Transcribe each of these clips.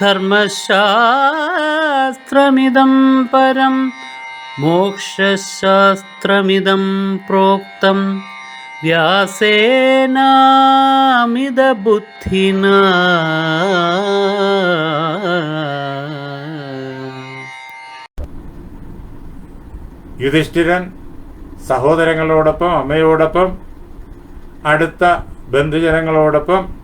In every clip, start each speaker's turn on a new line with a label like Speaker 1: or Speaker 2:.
Speaker 1: ധർമ്മശാസ്ത്രമിദം പരം മോക്ഷശാസ്ത്രമിദം പ്രോക്തം. വ്യാസേനാമിതബുദ്ധിന.
Speaker 2: യുധിഷ്ഠിരൻ സഹോദരങ്ങളോടൊപ്പം അമ്മയോടൊപ്പം അടുത്ത ബന്ധുജനങ്ങളോടൊപ്പം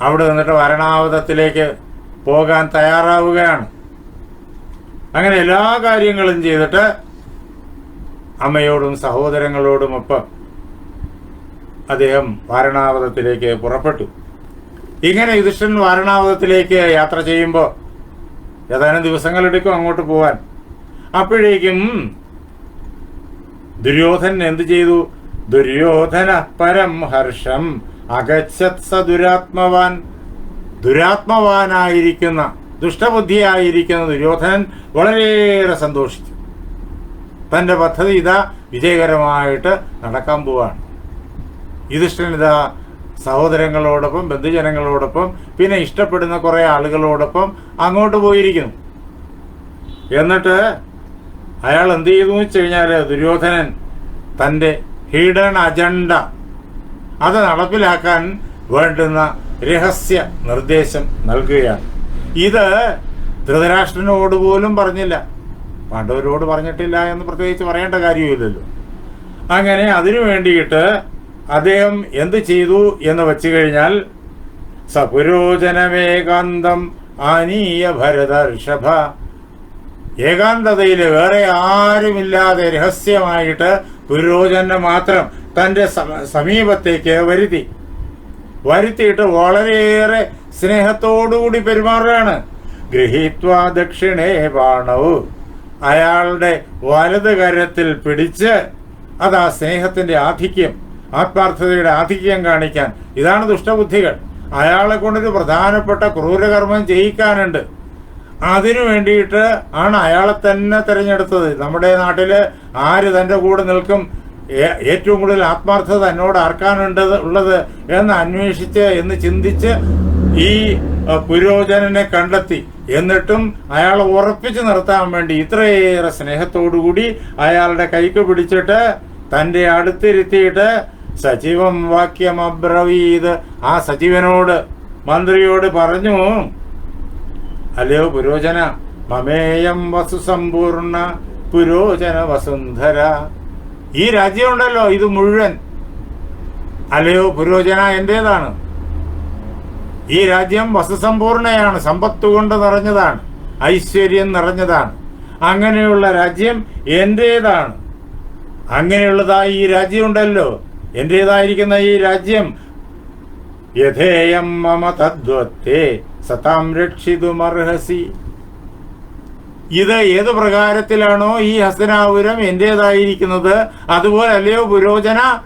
Speaker 2: അവിടെ നിന്നിട്ട് വരണാവതത്തിലേക്ക് പോകാൻ തയ്യാറാവുകയാണ്. അങ്ങനെ എല്ലാ കാര്യങ്ങളും ചെയ്തിട്ട് അമ്മയോടും സഹോദരങ്ങളോടും ഒപ്പം അദ്ദേഹം വാരണാവതത്തിലേക്ക് പുറപ്പെട്ടു. ഇങ്ങനെ യുധിഷ്ഠൻ വാരണാവതത്തിലേക്ക് യാത്ര ചെയ്യുമ്പോൾ ഏതാനും ദിവസങ്ങളെടുക്കും അങ്ങോട്ട് പോവാൻ. അപ്പോഴേക്കും ദുര്യോധൻ എന്ത് ചെയ്തു? ദുര്യോധന പരം ഹർഷം അഗച്ഛത് സ ദുരാത്മവാൻ ദുരാത്മവാനായിരിക്കുന്ന ദുഷ്ടബുദ്ധിയായിരിക്കുന്ന ദുര്യോധനൻ വളരെയേറെ സന്തോഷിച്ചു. തന്റെ പദ്ധതി ഇതാ വിജയകരമായിട്ട് നടക്കാൻ പോവാണ്. യുധിഷ്ഠനിതാ സഹോദരങ്ങളോടൊപ്പം ബന്ധുജനങ്ങളോടൊപ്പം പിന്നെ ഇഷ്ടപ്പെടുന്ന കുറെ ആളുകളോടൊപ്പം അങ്ങോട്ട് പോയിരിക്കുന്നു. എന്നിട്ട് അയാൾ എന്ത് ചെയ്തു വെച്ച് കഴിഞ്ഞാൽ ദുര്യോധനൻ തന്റെ ഹിഡൻ അജണ്ട അത് നടപ്പിലാക്കാൻ വേണ്ടുന്ന രഹസ്യ നിർദ്ദേശം നൽകുകയാണ്. ഇത് ധൃതരാഷ്ട്രനോട് പോലും പറഞ്ഞില്ല. പാണ്ഡവരോട് പറഞ്ഞിട്ടില്ല എന്ന് പ്രത്യേകിച്ച് പറയേണ്ട കാര്യമില്ലല്ലോ. അങ്ങനെ അതിനു വേണ്ടിയിട്ട് അദ്ദേഹം എന്ത് ചെയ്തു എന്ന് വെച്ചു കഴിഞ്ഞാൽ സപുരോചനമേകാന്തം ആനീയ ഭരത ഋഷഭ ഏകാന്തതയിൽ വേറെ ആരുമില്ലാതെ രഹസ്യമായിട്ട് പുരോചനം മാത്രം സമ- സമീപത്തേക്ക് വരുത്തി. വരുത്തിയിട്ട് വളരെയേറെ സ്നേഹത്തോടുകൂടി പെരുമാറുകയാണ്. ഗൃഹീത്വ ദക്ഷിണേ ബാണവ്. അയാളുടെ വലത് കരത്തിൽ പിടിച്ച് അത് ആ സ്നേഹത്തിന്റെ ആധിക്യം ആത്മാർത്ഥതയുടെ ആധിക്യം കാണിക്കാൻ. ഇതാണ് ദുഷ്ടബുദ്ധികൾ. അയാളെ കൊണ്ടൊരു പ്രധാനപ്പെട്ട ക്രൂരകർമ്മം ചെയ്യിക്കാനുണ്ട്. അതിനു വേണ്ടിയിട്ട് ആണ് അയാളെ തന്നെ തിരഞ്ഞെടുത്തത്. നമ്മുടെ നാട്ടിൽ ആര് തന്റെ കൂടെ നിൽക്കും ഏറ്റവും കൂടുതൽ ആത്മാർത്ഥത എന്നോട് ആർക്കാനുണ്ടത് ഉള്ളത് എന്ന് അന്വേഷിച്ച് എന്ന് ചിന്തിച്ച് ഈ പുരോചനനെ കണ്ടെത്തി. എന്നിട്ടും അയാളെ ഉറപ്പിച്ചു നിർത്താൻ വേണ്ടി ഇത്രയേറെ സ്നേഹത്തോടുകൂടി അയാളുടെ കൈക്ക് പിടിച്ചിട്ട് തന്റെ അടുത്തിരുത്തിയിട്ട് സജീവം വാക്യം അബ്രവീത് ആ സജീവനോട് മന്ത്രിയോട് പറഞ്ഞു അല്ലയോ പുരോചന മമേയം വസു സമ്പൂർണ പുരോചന വസുന്ധര ഈ രാജ്യമുണ്ടല്ലോ ഇത് മുഴുവൻ. അല്ലയോ പുരോചന എന്റേതാണ്. ഈ രാജ്യം വസസമ്പൂർണയാണ് സമ്പത്ത് കൊണ്ട് നിറഞ്ഞതാണ് ഐശ്വര്യം നിറഞ്ഞതാണ്. അങ്ങനെയുള്ള രാജ്യം എന്റേതാണ്. അങ്ങനെയുള്ളതായി ഈ രാജ്യമുണ്ടല്ലോ എന്റേതായിരിക്കുന്ന ഈ രാജ്യം. യഥേയം മമ തദ്വത്തെ സതാം രക്ഷിതുമർഹസി. ഇത് ഏത് പ്രകാരത്തിലാണോ ഈ ഹസ്തനാപുരം എന്റേതായിരിക്കുന്നത്? അതുപോലെ അല്ലയോ പുരോചന?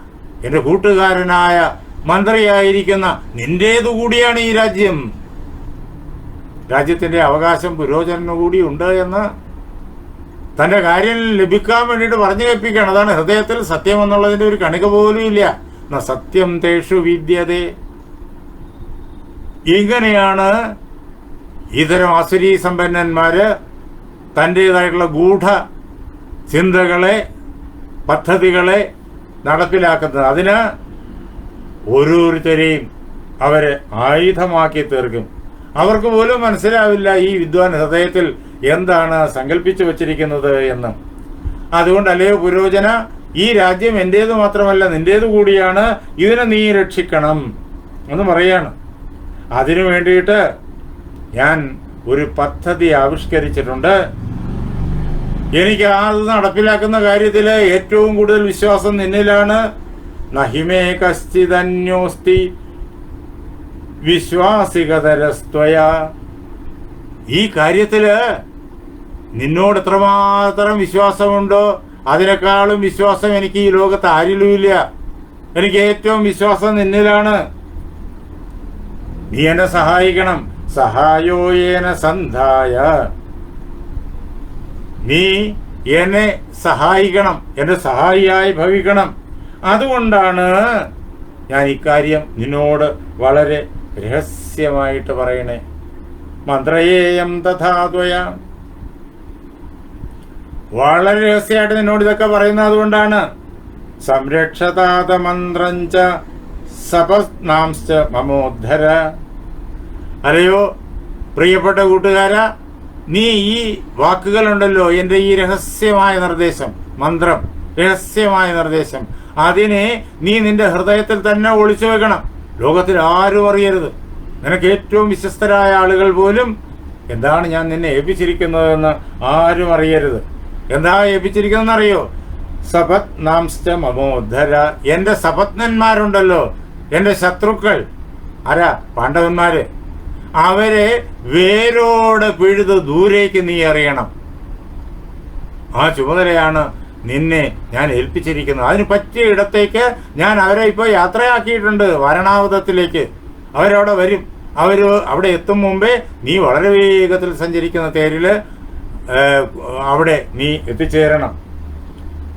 Speaker 2: എന്റെ കൂട്ടുകാരനായ മന്ത്രിയായിരിക്കുന്ന നിന്റേതു കൂടിയാണ് ഈ രാജ്യം. രാജ്യത്തിന്റെ അവകാശം പുരോചനു കൂടി ഉണ്ട് എന്ന് തന്റെ കാര്യം ലഭിക്കാൻ വേണ്ടിയിട്ട് പറഞ്ഞു കേൾപ്പിക്കുകയാണ്. അതാണ് ഹൃദയത്തിൽ സത്യം എന്നുള്ളതിന്റെ ഒരു കണിക പോലും ഇല്ല. സത്യം തേഷു വിദ്യതേ. ഇങ്ങനെയാണ് ഇത്തരം അസുരീ സമ്പന്നന്മാര് തന്റെതായിട്ടുള്ള ഗൂഢ ചിന്തകളെ പദ്ധതികളെ നടപ്പിലാക്കുന്നത്. അതിന് ഓരോരുത്തരെയും അവരെ ആയുധമാക്കി തീർക്കും. അവർക്ക് പോലും മനസ്സിലാവില്ല ഈ വിദ്വാൻ ഹൃദയത്തിൽ എന്താണ് സങ്കല്പിച്ചു വച്ചിരിക്കുന്നത് എന്ന്. അതുകൊണ്ട് അല്ലയോ പുരോചന ഈ രാജ്യം എന്റേത് മാത്രമല്ല നിന്റേത് കൂടിയാണ് ഇതിനെ നീ രക്ഷിക്കണം എന്ന് പറയാണ്. അതിനു വേണ്ടിയിട്ട് ഞാൻ ഒരു പദ്ധതി ആവിഷ്കരിച്ചിട്ടുണ്ട്. എനിക്ക് ആ നടപ്പിലാക്കുന്ന കാര്യത്തിൽ ഏറ്റവും കൂടുതൽ വിശ്വാസം നിന്നിലാണ്. നഹിമേ കശ്ചിതന്യോസ്തി വിശ്വാസികതരസ്ത്വയ. ഈ കാര്യത്തിൽ നിന്നോട് എത്രമാത്രം വിശ്വാസമുണ്ടോ അതിനേക്കാളും വിശ്വാസം എനിക്ക് ഈ ലോകത്ത് ആരിലുമില്ല. എനിക്ക് ഏറ്റവും വിശ്വാസം നിന്നിലാണ്. നീ എന്നെ സഹായിക്കണം. സഹായോയേന സന്ധായ. നീ എന്നെ സഹായിക്കണം എന്റെ സഹായിയായി ഭവിക്കണം. അതുകൊണ്ടാണ് ഞാൻ ഇക്കാര്യം നിന്നോട് വളരെ രഹസ്യമായിട്ട് പറയണേ. മന്ത്രയേയം തഥാദ്വയ. വളരെ രഹസ്യമായിട്ട് നിന്നോട് ഇതൊക്കെ പറയുന്നത് അതുകൊണ്ടാണ്. സംരക്ഷതാത മന്ത്രഞ്ച സപസ്നാംശ്ച മമോദ്ധര. അല്ലയോ പ്രിയപ്പെട്ട കൂട്ടുകാരാ നീ ഈ വാക്കുകളുണ്ടല്ലോ എന്റെ ഈ രഹസ്യമായ നിർദ്ദേശം മന്ത്രം രഹസ്യമായ നിർദ്ദേശം. അതിനെ നീ നിന്റെ ഹൃദയത്തിൽ തന്നെ ഒളിച്ചു വെക്കണം. ലോകത്തിൽ ആരും അറിയരുത്. നിനക്ക് ഏറ്റവും വിശ്വസ്തരായ ആളുകൾ പോലും എന്താണ് ഞാൻ നിന്നെ ഏൽപ്പിച്ചിരിക്കുന്നതെന്ന് ആരും അറിയരുത്. എന്താ ഏൽപ്പിച്ചിരിക്കുന്നതെന്ന് അറിയോ സപത് നാംസ്റ്റ മമോദ്ധര എന്റെ സപത്നന്മാരുണ്ടല്ലോ എന്റെ ശത്രുക്കൾ. ആരാ? പാണ്ഡവന്മാര്. അവരെ വേരോടെ പിഴുത് ദൂരേക്ക് നീ അറിയണം ആ ചുമതലയാണ് നിന്നെ ഞാൻ ഏൽപ്പിച്ചിരിക്കുന്നത്. അതിന് പറ്റിയ ഇടത്തേക്ക് ഞാൻ അവരെ ഇപ്പോൾ യാത്രയാക്കിയിട്ടുണ്ട് വരണാവധത്തിലേക്ക് അവരവിടെ വരും. അവർ അവിടെ എത്തും മുമ്പേ നീ വളരെ വേഗത്തിൽ സഞ്ചരിക്കുന്ന തേരിൽ അവിടെ നീ എത്തിച്ചേരണം.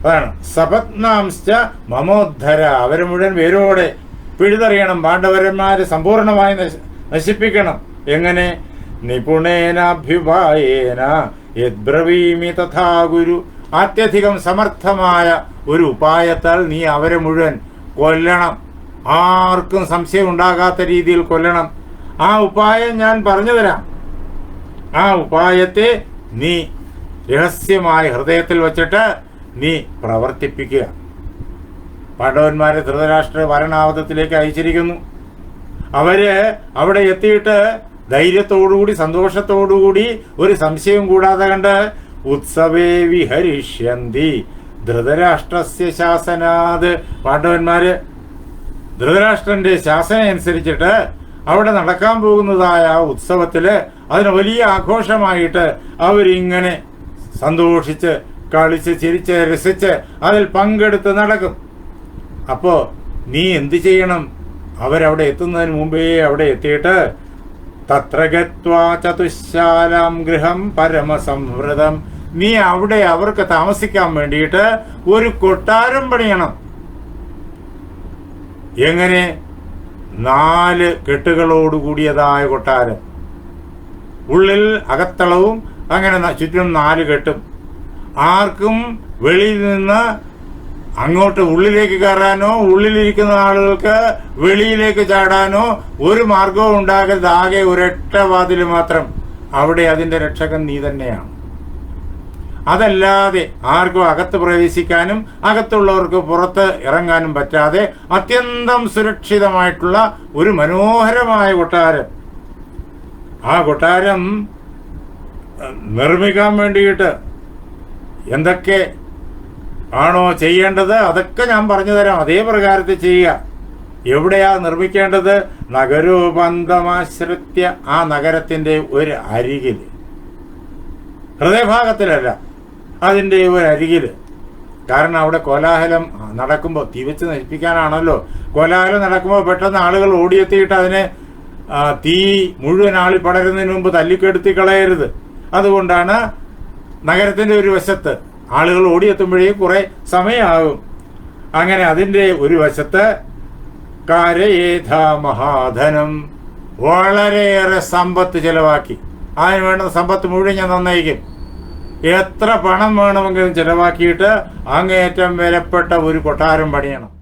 Speaker 2: അതാണ്. സപത്നാംശ്ച മമോദ്ധര. അവരെ മുഴുവൻ വേരോടെ പിഴുതറിയണം. പാണ്ഡവരന്മാർ സമ്പൂർണമായി നശിപ്പിക്കണം. എങ്ങനെ? നിപുണേനാഭ്യുപായേന യദ്ബ്രവീമി തഥാ ഗുരു. അത്യധികം സമർത്ഥമായ ഒരു ഉപായത്താൽ നീ അവരെ മുഴുവൻ കൊല്ലണം. ആർക്കും സംശയം ഉണ്ടാകാത്ത രീതിയിൽ കൊല്ലണം. ആ ഉപായം ഞാൻ പറഞ്ഞു തരാം ആ ഉപായത്തെ നീ രഹസ്യമായി ഹൃദയത്തിൽ വച്ചിട്ട് നീ പ്രവർത്തിപ്പിക്കുക. പാണ്ഡവന്മാരെ ധൃതരാഷ്ട്ര ഭരണാവധത്തിലേക്ക് അയച്ചിരിക്കുന്നു. അവർ അവിടെ എത്തിയിട്ട് ധൈര്യത്തോടുകൂടി സന്തോഷത്തോടുകൂടി ഒരു സംശയം കൂടാതെ കണ്ട് ഉത്സവേ വിഹരിഷ്യന്തി ധൃതരാഷ്ട്രസ്യ ശാസനാത്. പാണ്ഡവന്മാര് ധൃതരാഷ്ട്രന്റെ ശാസന അനുസരിച്ചിട്ട് അവിടെ നടക്കാൻ പോകുന്നതായ ആ ഉത്സവത്തിൽ അതിന് വലിയ ആഘോഷമായിട്ട് അവരിങ്ങനെ സന്തോഷിച്ച് കളിച്ച് ചിരിച്ച് രസിച്ച് അതിൽ പങ്കെടുത്ത് നടക്കും. അപ്പോ നീ എന്ത് ചെയ്യണം? അവരവിടെ എത്തുന്നതിന് മുമ്പേ അവിടെ എത്തിയിട്ട് തത്ര ഗത്വാ ചതുശാലാം ഗൃഹം പരമസംഹൃതം നീ അവിടെ അവർക്ക് താമസിക്കാൻ വേണ്ടിയിട്ട് ഒരു കൊട്ടാരം പണിയണം. എങ്ങനെ? നാല് കെട്ടുകളോട് കൂടിയതായ കൊട്ടാരം. ഉള്ളിൽ അകത്തളവും അങ്ങനെ ചുറ്റും നാല് കെട്ടും. ആർക്കും വെളിയിൽ നിന്ന് അങ്ങോട്ട് ഉള്ളിലേക്ക് കയറാനോ ഉള്ളിലിരിക്കുന്ന ആളുകൾക്ക് വെളിയിലേക്ക് ചാടാനോ ഒരു മാർഗവും ഉണ്ടാകരുത്. ആകെ ഒരൊറ്റ വാതിൽ മാത്രം. അവിടെ അതിന്റെ രക്ഷകൻ നീ തന്നെയാണ്. അതല്ലാതെ ആർക്കും അകത്ത് പ്രവേശിക്കാനും അകത്തുള്ളവർക്ക് പുറത്ത് ഇറങ്ങാനും പറ്റാതെ അത്യന്തം സുരക്ഷിതമായിട്ടുള്ള ഒരു മനോഹരമായ കൊട്ടാരം. ആ കൊട്ടാരം നിർമ്മിക്കാൻ വേണ്ടിയിട്ട് എന്തൊക്കെ ആണോ ചെയ്യേണ്ടത്? അതൊക്കെ ഞാൻ പറഞ്ഞു തരാം. അതേ പ്രകാരത്തിൽ ചെയ്യുക. എവിടെയാ നിർമ്മിക്കേണ്ടത്? നഗരോപന്തമാശ്രിത്യ ആ നഗരത്തിന്റെ ഒരു അരികിൽ. ഹൃദയഭാഗത്തിലല്ല അതിന്റെ ഒരു അരികിൽ. കാരണം അവിടെ കോലാഹലം നടക്കുമ്പോൾ തീവച്ച് നശിപ്പിക്കാനാണല്ലോ. കോലാഹലം നടക്കുമ്പോൾ പെട്ടെന്ന് ആളുകൾ ഓടിയെത്തിയിട്ട് അതിനെ തീ മുഴുവൻ ആളി പടരുന്നതിന് മുമ്പ് തല്ലിക്കെടുത്തി കളയരുത് അതുകൊണ്ടാണ് നഗരത്തിന്റെ ഒരു വശത്ത് ആളുകൾ ഓടിയെത്തുമ്പോഴേ കുറെ സമയമാകും. അങ്ങനെ അതിന്റെ ഒരു വശത്ത് കരയേധ മഹാധനം വളരെയേറെ സമ്പത്ത് ചിലവാക്കി. അതിന് വേണ്ട സമ്പത്ത് മുഴുവൻ ഞാൻ നന്നായിരിക്കും. എത്ര പണം വേണമെങ്കിലും ചിലവാക്കിയിട്ട് അങ്ങേയറ്റം വിലപ്പെട്ട ഒരു കൊട്ടാരം പണിയണം.